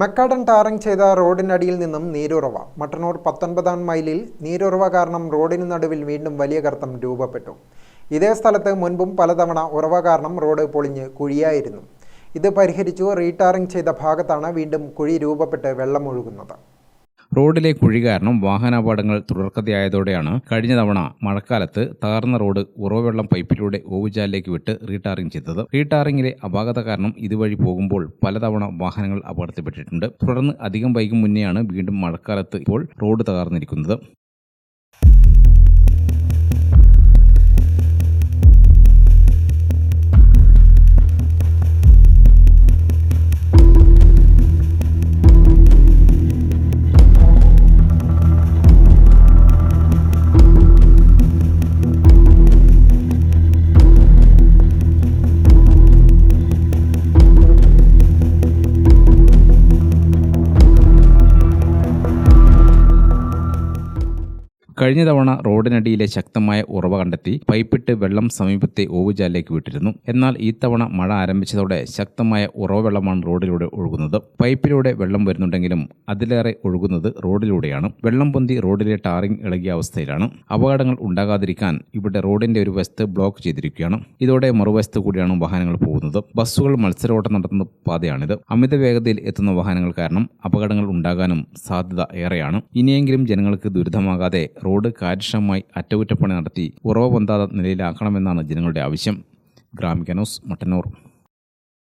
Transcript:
മക്കാടൻ tarring ചെയ്ത റോഡിനടിയിൽ നിന്നും നീരുറവ. മട്ടന്നൂർ പത്തൊൻപതാം മൈലിൽ നീരുറവ കാരണം റോഡിന് നടുവിൽ വീണ്ടും വലിയ ഗർത്തം രൂപപ്പെട്ടു. ഇതേ സ്ഥലത്ത് മുൻപും പലതവണ ഉറവ കാരണം റോഡ് പൊളിഞ്ഞ് കുഴിയായിരുന്നു. ഇത് പരിഹരിച്ചു റീടാറിംഗ് ചെയ്ത ഭാഗത്താണ് വീണ്ടും കുഴി രൂപപ്പെട്ട് വെള്ളം ഒഴുകുന്നത്. റോഡിലെ കുഴി കാരണം വാഹനാപകടങ്ങൾ തുടർക്കഥയായതോടെയാണ് കഴിഞ്ഞ തവണ മഴക്കാലത്ത് താർന്ന റോഡ് ഉറവവെള്ളം പൈപ്പിലൂടെ ഓവുചാലിലേക്ക് വിട്ട് റീടാറിംഗ് ചെയ്തത്. റീടാറിംഗിലെ അപാകത കാരണം ഇതുവഴി പോകുമ്പോൾ പലതവണ വാഹനങ്ങൾ അപകടത്തിൽപ്പെട്ടിട്ടുണ്ട്. തുടർന്ന് അധികം വൈകും മുന്നെയാണ് വീണ്ടും മഴക്കാലത്ത് ഇപ്പോൾ റോഡ് തകർന്നിരിക്കുന്നത്. കഴിഞ്ഞ തവണ റോഡിനടിയിലെ ശക്തമായ ഉറവ കണ്ടെത്തി പൈപ്പിട്ട് വെള്ളം സമീപത്തെ ഓവുചാലിലേക്ക് വിട്ടിരുന്നു. എന്നാൽ ഈ തവണ മഴ ആരംഭിച്ചതോടെ ശക്തമായ ഉറവ വെള്ളമാണ് റോഡിലൂടെ ഒഴുകുന്നത്. പൈപ്പിലൂടെ വെള്ളം വരുന്നുണ്ടെങ്കിലും അതിലേറെ ഒഴുകുന്നത് റോഡിലൂടെയാണ്. വെള്ളം പൊന്തി റോഡിലെ ടാറിംഗ് ഇളകിയ അവസ്ഥയിലാണ്. അപകടങ്ങൾ ഉണ്ടാകാതിരിക്കാൻ ഇവിടെ റോഡിന്റെ ഒരു വശത്ത് ബ്ലോക്ക് ചെയ്തിരിക്കുകയാണ്. ഇതോടെ മറുവശത്ത് കൂടിയാണ് വാഹനങ്ങൾ പോകുന്നത്. ബസ്സുകൾ മത്സരോട്ടം നടത്തുന്ന പാതയാണിത്. അമിത വേഗതയിൽ എത്തുന്ന വാഹനങ്ങൾ കാരണം അപകടങ്ങൾ ഉണ്ടാകാനും സാധ്യത ഏറെയാണ്. ഇനിയെങ്കിലും ജനങ്ങൾക്ക് ദുരിതമാകാതെ റോഡ് കാര്യക്ഷമമായി അറ്റകുറ്റപ്പണി നടത്തി ഉറവ പൊന്താത്ത നിലയിലാക്കണമെന്നാണ് ജനങ്ങളുടെ ആവശ്യം. ഗ്രാമിക ന്യൂസ് മട്ടന്നൂർ.